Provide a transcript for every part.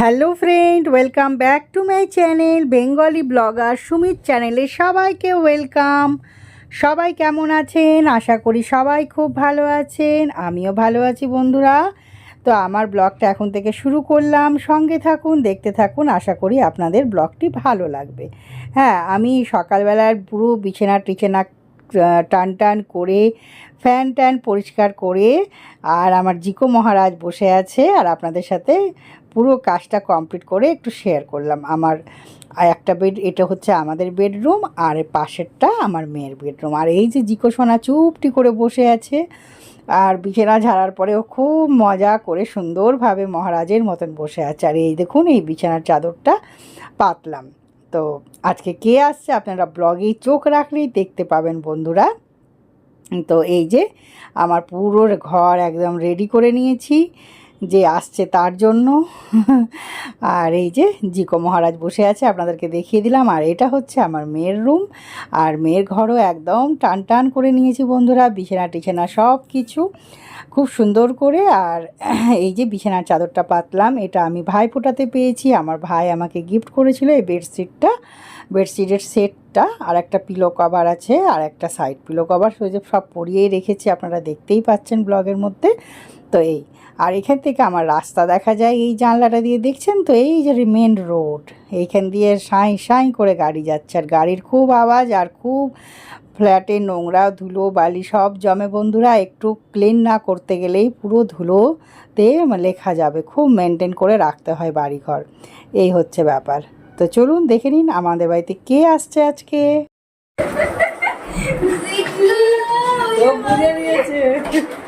Hello friend welcome back to my channel Bengali blogger Sumit চ্যানেলে সবাইকে welcome সবাই কেমন আছেন? আশা করি সবাই খুব ভালো আছেন। আমিও ভালো আছি, বন্ধুরা। তো আমার ব্লগটা এখন থেকে শুরু করলাম। সঙ্গে থাকুন, দেখতে থাকুন। আশা করি আপনাদের ব্লগটি ভালো লাগবে। হ্যাঁ আমি সকালবেলার পুরো বিছানা টিছানা টান টান করে, ফ্যান ট্যান পরিষ্কার করে, আর আমার জিকো মহারাজ বসে আছে, আর আপনাদের সাথে পুরো কাজটা কমপ্লিট করে একটু শেয়ার করলাম। আমার একটা বেড এটা হচ্ছে আমাদের বেডরুম আর পাশেরটা আমার মেয়ের বেডরুম আর এই যে জিকো সোনা চুপটি করে বসে আছে, আর বিছানা ঝাড়ার পরেও খুব মজা করে সুন্দরভাবে মহারাজের মতন বসে আছে। আর এই দেখুন, এই বিছানার চাদরটা পাতলাম। তো আজকে কে আসছে আপনারা ব্লগেই চোখ রাখলেই দেখতে পাবেন বন্ধুরা। তো এই যে আমার পুরো ঘর একদম রেডি করে নিয়েছি। যে আসছে তার জন্য। আর এই যে জিকো মহারাজ বসে আছে, আপনাদেরকে দেখিয়ে দিলাম। আর এটা হচ্ছে আমার মেয়ের রুম। আর মেয়ের ঘরও একদম টান টান করে নিয়েছি বন্ধুরা, বিছানা টিছানা সব কিছু খুব সুন্দর করে। আর এই যে বিছানার চাদরটা পাতলাম, এটা আমি ভাই ফোটাতে পেয়েছি। আমার ভাই আমাকে গিফট করেছিল এই বেডশিটটা। বেডশিটের সেটটা আর একটা পিলো কভার আছে আর একটা সাইড পিলো কভার যে সব পরিয়েই রেখেছি, আপনারা দেখতেই পাচ্ছেন ব্লগের মধ্যে। তো এই, আর এখান থেকে আমার রাস্তা দেখা যায়, এই জানলাটা দিয়ে দেখছেন তো? এই যে মেন রোড এইখান দিয়ে সাঁই সাঁই করে গাড়ি যাচ্ছে, আর গাড়ির খুব আওয়াজ, আর খুব ফ্ল্যাটে নোংরা ধুলো, বালি সব জমে। বন্ধুরা, একটু ক্লিন না করতে গেলেই পুরো ধুলোতে লেখা যাবে, খুব মেনটেন করে রাখতে হয় বাড়িঘর। এই হচ্ছে ব্যাপার। তো চলুন দেখে নিন আমাদের বাড়িতে কে আসছে আজকে। বুঝে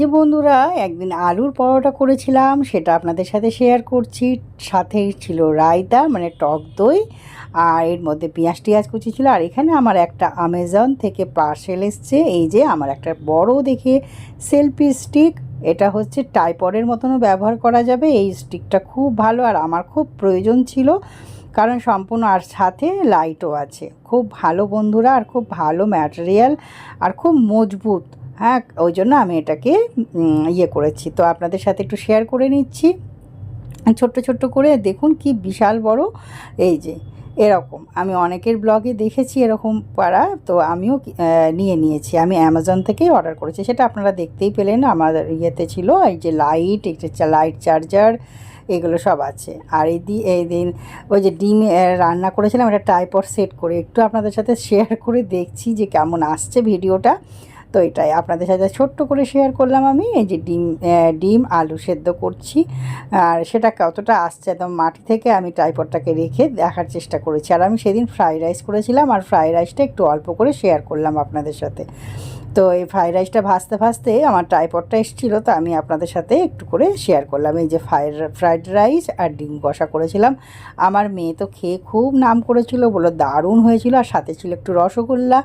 যে বন্ধুরা, একদিন আলুর পরোটা করেছিলাম, সেটা আপনাদের সাথে শেয়ার করছি। সাথেই ছিল রায়তা মানে টক দই, আর এর মধ্যে পেঁয়াজ টিয়াজ কুচি ছিল। আর এখানে আমার একটা আমেজন থেকে পার্সেল এসছে। এই যে আমার একটা বড় দেখে সেলফি স্টিক এটা হচ্ছে টাইপডের মতনও ব্যবহার করা যাবে। এই স্টিকটা খুব ভালো আর আমার খুব প্রয়োজন ছিল। কারণ সম্পূর্ণ আর সাথে লাইটও আছে। খুব ভালো বন্ধুরা আর খুব ভালো ম্যাটেরিয়াল আর খুব মজবুত। হ্যাঁ ওই জন্য আমি এটাকে ইয়ে করেছি। তো আপনাদের সাথে একটু শেয়ার করে নিচ্ছি। ছোট্ট ছোট্ট করে দেখুন কি বিশাল বড়। এই যে, এরকম। আমি অনেকের ব্লগে দেখেছি এরকম পাড়া, তো আমিও নিয়ে নিয়েছি। আমি অ্যামাজন থেকেই অর্ডার করেছি। সেটা আপনারা দেখতেই পেলেন। আমার ইয়েতে ছিল এই যে লাইট লাইট চার্জার এগুলো সব আছে। আর এই দি, এই দিন ওই যে ডিম রান্না করেছিলাম এটা টাইপর সেট করে একটু আপনাদের সাথে শেয়ার করে দেখছি যে কেমন আসছে ভিডিওটা তো এটাই আপনাদের সাথে ছোট্ট করে শেয়ার করলাম আমি। এই যে ডিম ডিম আলু সেদ্ধ করছি। আর সেটা কতটা আসছে একদম মাটি থেকে আমি ট্রাইপডটাকে রেখে দেখার চেষ্টা করেছি। আর আমি সেদিন ফ্রাইড রাইস করেছিলাম আর ফ্রাইড রাইসটা একটু অল্প করে শেয়ার করলাম আপনাদের সাথে। তো এই ফ্রাইড রাইসটা ভাজতে ভাজতে আমার ট্রাইপডটা এসেছিল, তো আমি আপনাদের সাথে একটু করে শেয়ার করলাম। এই যে ফ্রাইড ফ্রাইড রাইস আর ডিম কষা করেছিলাম। আমার মেয়ে তো খেয়ে খুব নাম করেছিল, বলো দারুণ হয়েছিল। আর সাথে ছিল একটু রসগোল্লা।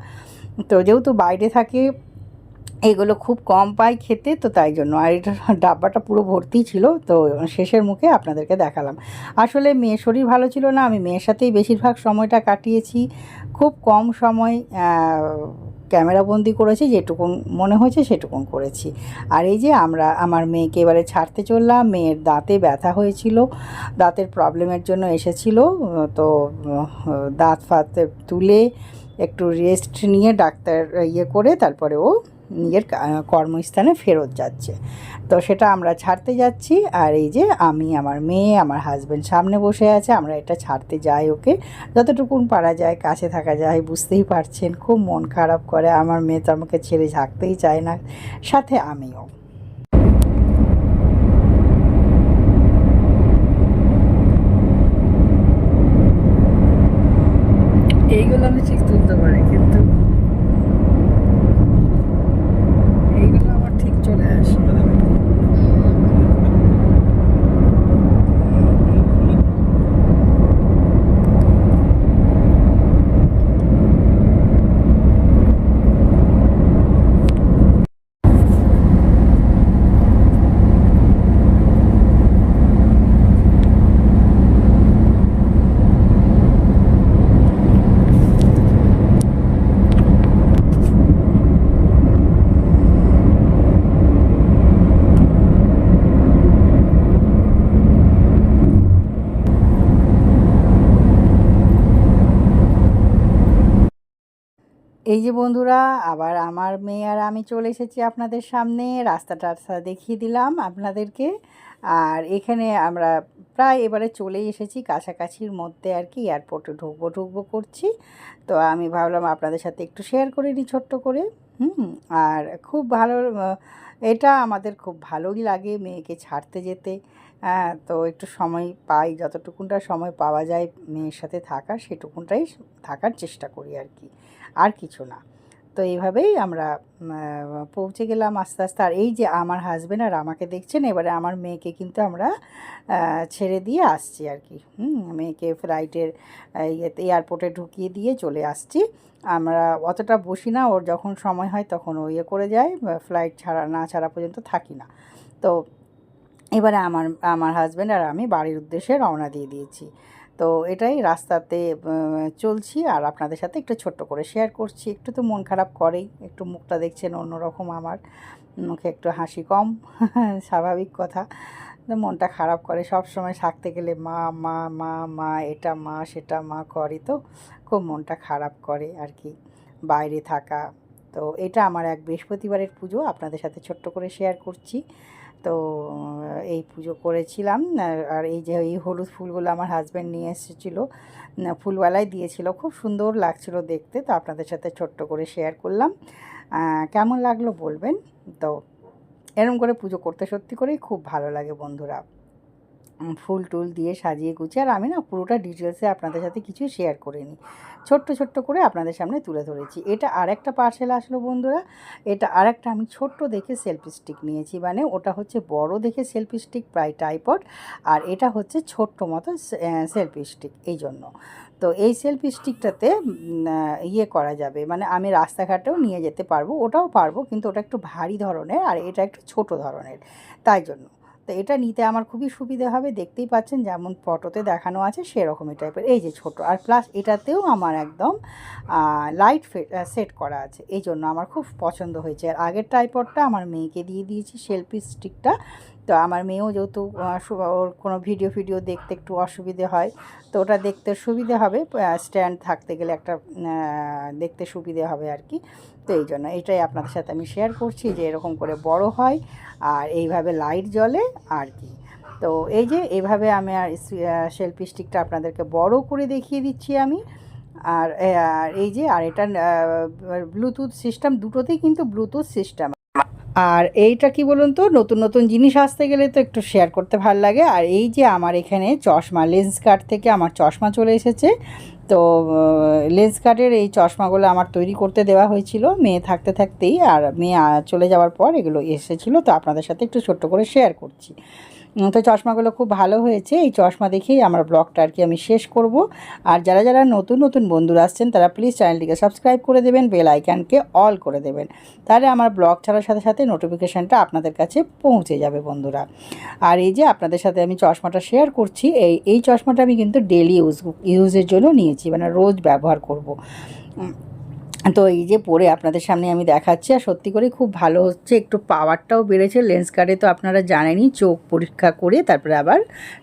তো যেহেতু বাইরে থাকে এগুলো খুব কম পাই খেতে, তো তাই জন্য। আর এটা ডাব্বাটা পুরো ভর্তি ছিল, তো শেষের মুখে আপনাদেরকে দেখালাম। আসলে মেয়ের শরীর ভালো ছিল না, আমি মেয়ের সাথেই বেশিরভাগ সময়টা কাটিয়েছি। খুব কম সময় ক্যামেরা বন্দি করেছি, যেটুকুন মনে হয়েছে সেটুকুন করেছি। আর এই যে আমরা, আমার মেয়েকে এবারে ছাড়তে চললাম, মেয়ের দাঁতে ব্যথা হয়েছিল, দাঁতের প্রবলেমের জন্য এসেছিল, তো দাঁত ফাত তুলে একটু রেস্ট নিয়ে ডাক্তার ইয়ে করে তারপরে ও নিজের কর্মস্থানে ফেরত যাচ্ছে। তো সেটা আমরা ছাড়তে যাচ্ছি আর এই যে আমি, আমার মেয়ে, আমার হাজব্যান্ড সামনে বসে আছে, আমরা এটা ছাড়তে যাই ওকে। যতটুকুন পারা যায়, কাছে থাকা যায়, বুঝতেই পারছেন, খুব মন খারাপ করে। আমার মেয়ে তো আমাকে ছেড়ে থাকতেই চায় না, সাথে আমিও। এইগুলো আমি ঠিক তুলতে পারি, কিন্তু এইগুলো আমার ঠিক চলে আসে এই যে বন্ধুরা, আবার আমার মেয়ে আর আমি চলে এসেছি আপনাদের সামনে। রাস্তা টাস্তা দেখিয়ে দিলাম আপনাদেরকে। আর এখানে আমরা প্রায় এবারে চলেই এসেছি, কাছাকাছির মধ্যে আর কি এয়ারপোর্টে ঢুকবো ঢুকবো করছি। তো আমি ভাবলাম আপনাদের সাথে একটু শেয়ার করে নিই ছোট্ট করে। হুম, আর খুব ভালো, এটা আমাদের খুব ভালোই লাগে মেয়েকে ছাড়তে যেতে। হ্যাঁ তো একটু সময় পাই, যতটুকুনটা সময় পাওয়া যায় মেয়ের সাথে থাকা সেটুকুনটাই থাকার চেষ্টা করি আর কি। কিছু না। তো এইভাবেই আমরা পৌঁছে গেলাম আস্তে আস্তে। আর এই যে আমার হাজবেন্ড আর আমাকে দেখছেন, এবারে আমার মেয়েকে কিন্তু আমরা ছেড়ে দিয়ে আসছি আর কি। হুম, মেয়েকে ফ্লাইটের ইয়েতে এয়ারপোর্টে ঢুকিয়ে দিয়ে চলে আসছি। আমরা অতটা বসি না, ওর যখন সময় হয় তখন ও ইয়ে করে যায় ফ্লাইট ছাড়া, না ছাড়া পর্যন্ত থাকি না। তো এবারে আমার আমার হাজব্যান্ড আর আমি বাড়ির উদ্দেশ্যে রওনা দিয়ে দিয়েছি। তো এটাই রাস্তাতে চলছি আর আপনাদের সাথে একটু ছোট্ট করে শেয়ার করছি। একটু তো মন খারাপ করেই, একটু মুখটা দেখছেন অন্যরকম আমার, মুখে একটু হাসি কম, স্বাভাবিক কথা। মনটা খারাপ করে সব সময় থাকতে গেলে মা মা মা মা, এটা মা, সেটা মা করে তো, খুব মনটা খারাপ করে আর কি, বাইরে থাকা। তো এটা আমার এক বৃহস্পতিবারের পুজো, আপনাদের সাথে ছোট্ট করে শেয়ার করছি। তো এই পুজো করেছিলাম। আর- এই যে, এই হলুদ ফুলগুলো আমার হাজব্যান্ড নিয়ে এসেছিল ফুলওয়ালায় দিয়েছিল। খুব সুন্দর লাগছিল দেখতে, তো আপনাদের সাথে ছোট্ট করে শেয়ার করলাম। কেমন লাগল বলবেন? তো, এরম করে পুজো করতে সত্যি করেই খুব ভালো লাগে বন্ধুরা। ফুল টুল দিয়ে সাজিয়ে গুছিয়ে, আর আমি না পুরোটা ডিটেলসে আপনাদের সাথে কিছু শেয়ার করে নিই। ছোট্ট ছোট্ট করে আপনাদের সামনে তুলে ধরেছি। এটা আরেকটা পার্সেল আসলো বন্ধুরা। এটা আরেকটা আমি ছোট্ট দেখে সেলফি স্টিক নিয়েছি। মানে ওটা হচ্ছে বড় দেখে সেলফি স্টিক প্রায় টাইপড আর এটা হচ্ছে ছোট্ট মতো সেলফি স্টিক এই জন্য। তো এই সেলফি স্টিকটাতে ইয়ে করা যাবে। মানে আমি রাস্তাঘাটেও নিয়ে যেতে পারব, ওটাও পারব, কিন্তু ওটা একটু ভারী ধরনের, আর এটা একটু ছোট ধরনের। তাই জন্য। তো এটা নিতে আমার খুবই সুবিধা হবে। দেখতেই পাচ্ছেন যেমন ফটোতে দেখানো আছে সেরকমই টাইপের এই যে ছোট, আর প্লাস এটাতেও আমার একদম লাইট সেট করা আছে। এই জন্য আমার খুব পছন্দ হয়েছে। আর আগের টাইপডটা আমার মেয়েকে দিয়ে দিয়েছি সেলফি স্টিকটা তো আমার মেয়েও যেহেতু ওর কোনো ভিডিও ফিডিও দেখতে একটু অসুবিধে হয়, তো ওটা দেখতে সুবিধে হবে স্ট্যান্ড থাকতে গেলে একটা দেখতে সুবিধে হবে আর কি। তো এই জন্য এটাই আপনাদের সাথে আমি শেয়ার করছি যে এরকম করে বড় হয় আর এইভাবে লাইট জ্বলে আর কি। তো এই যে এইভাবে আমি আর সেলফি স্টিকটা আপনাদেরকে বড় করে দেখিয়ে দিচ্ছি আমি। আর এই যে, আর এটা ব্লুটুথ সিস্টেম দুটোতেই কিন্তু ব্লুটুথ সিস্টেম আর এইটা কি বলুন তো, নতুন নতুন জিনিস আসতে গেলে তো একটু শেয়ার করতে ভালো লাগে। আর এই যে আমার এখানে চশমা লেন্স কার্ড থেকে আমার চশমা চলে এসেছে। তো লেন্স কার্ডের এই চশমাগুলো আমার তৈরি করতে দেওয়া হয়েছিল মেয়ে থাকতে থাকতেই। আর মেয়ে চলে যাওয়ার পর এগুলো এসেছিল। তো আপনাদের সাথে একটু ছোট্ট করে শেয়ার করছি। তো চশমাগুলো খুব ভালো হয়েছে। এই চশমা দেখেই আমার ব্লগটা আর কি আমি শেষ করব। আর যারা যারা নতুন নতুন বন্ধুরা আসছেন, তারা প্লিজ চ্যানেলটিকে সাবস্ক্রাইব করে দেবেন বেল আইকনকে অল করে দেবেন। তাহলে আমার ব্লগ ছাড়ার সাথে সাথে নোটিফিকেশানটা আপনাদের কাছে পৌঁছে যাবে বন্ধুরা। আর এই যে আপনাদের সাথে আমি চশমাটা শেয়ার করছি, এই এই চশমাটা আমি কিন্তু ডেলি ইউজ ইউজের জন্য নিয়েছি মানে রোজ ব্যবহার করব। তো এই যে পরে আপনাদের সামনে আমি দেখাচ্ছি, আর সত্যি করে খুব ভালো হচ্ছে, একটু পাওয়ারটাও বেড়েছে লেন্স কার্ডে তো আপনারা জানেনই, চোখ পরীক্ষা করে তারপরে আবার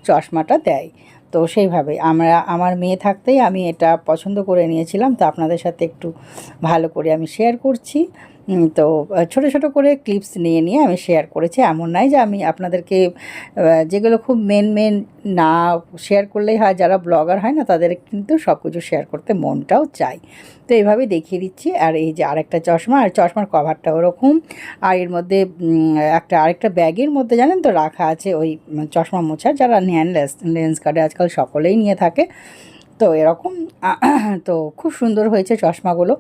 চশমাটা দেয়। তো সেইভাবে আমরা, আমার মেয়ে থাকতেই আমি এটা পছন্দ করে নিয়েছিলাম, তো আপনাদের সাথে একটু ভালো করে আমি শেয়ার করছি। তো ছোট ছোট করে ক্লিপস নিয়ে নিয়ে আমি শেয়ার করেছি। এমন নয় যে আমি আপনাদেরকে যেগুলো খুব মেন মেন না শেয়ার করলেই হয়, যারা ব্লগার হয় না, তাদের কিন্তু সব কিছু শেয়ার করতে মনটাও চাই তো এইভাবে দেখিয়ে দিচ্ছি। আর এই যে আরেকটা চশমা, আর চশমার কভারটা ওরকম। আর এর মধ্যে একটা আরেকটা ব্যাগের মধ্যে জানেন তো রাখা আছে ওই চশমা মোছার, যারা নেন লেন্স কার্ডে আজকাল সকলেই নিয়ে থাকে। তো এরকম তো খুব সুন্দর হয়েছে চশমাগুলো।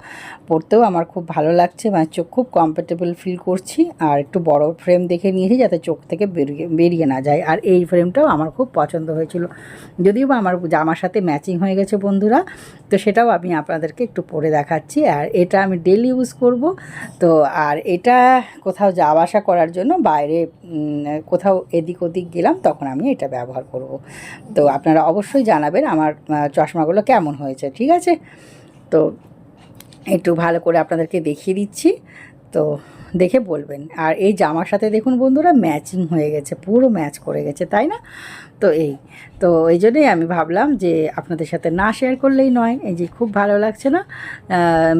পরতেও আমার খুব ভালো লাগছে মানে চোখ খুব কমফোর্টেবল ফিল করছি। আর একটু বড় ফ্রেম দেখে নিয়েছি যাতে চোখ থেকে বেরিয়ে বেরিয়ে না যায়। আর এই ফ্রেমটাও আমার খুব পছন্দ হয়েছিল। যদিও বা আমার জামার সাথে ম্যাচিং হয়ে গেছে বন্ধুরা তো সেটাও আমি আপনাদেরকে একটু পরে দেখাচ্ছি। আর এটা আমি ডেলি ইউজ করব। তো আর এটা কোথাও যাওয়া আসা করার জন্য বাইরে কোথাও এদিক ওদিক গেলাম তখন আমি এটা ব্যবহার করব। তো আপনারা অবশ্যই জানাবেন আমার আহ, চশমাগুলো কেমন হয়েছে, ঠিক আছে? তো একটু ভালো করে আপনাদেরকে দেখিয়ে দিচ্ছি। তো দেখে বলবেন। আর এই জামার সাথে দেখুন বন্ধুরা, ম্যাচিং হয়ে গেছে, পুরো ম্যাচ করে গেছে, তাই না? তো এই তো এই জন্যই আমি ভাবলাম যে আপনাদের সাথে না শেয়ার করলেই নয়, এই যে খুব ভালো লাগছে না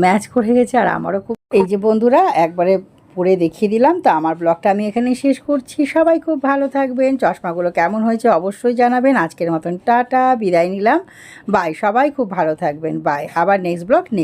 ম্যাচ করে গেছে আর আমারও খুব, এই যে বন্ধুরা, একবারে পরে দেখিয়ে দিলাম। তো আমার ব্লগটা আমি এখানে শেষ করছি। সবাই খুব ভালো থাকবেন। চশমাগুলো কেমন হয়েছে অবশ্যই জানাবেন। আজকের মতন টাটা, বিদায় নিলাম। বাই সবাই খুব ভালো থাকবেন। বাই আবার নেক্সট ব্লগ নেক্সট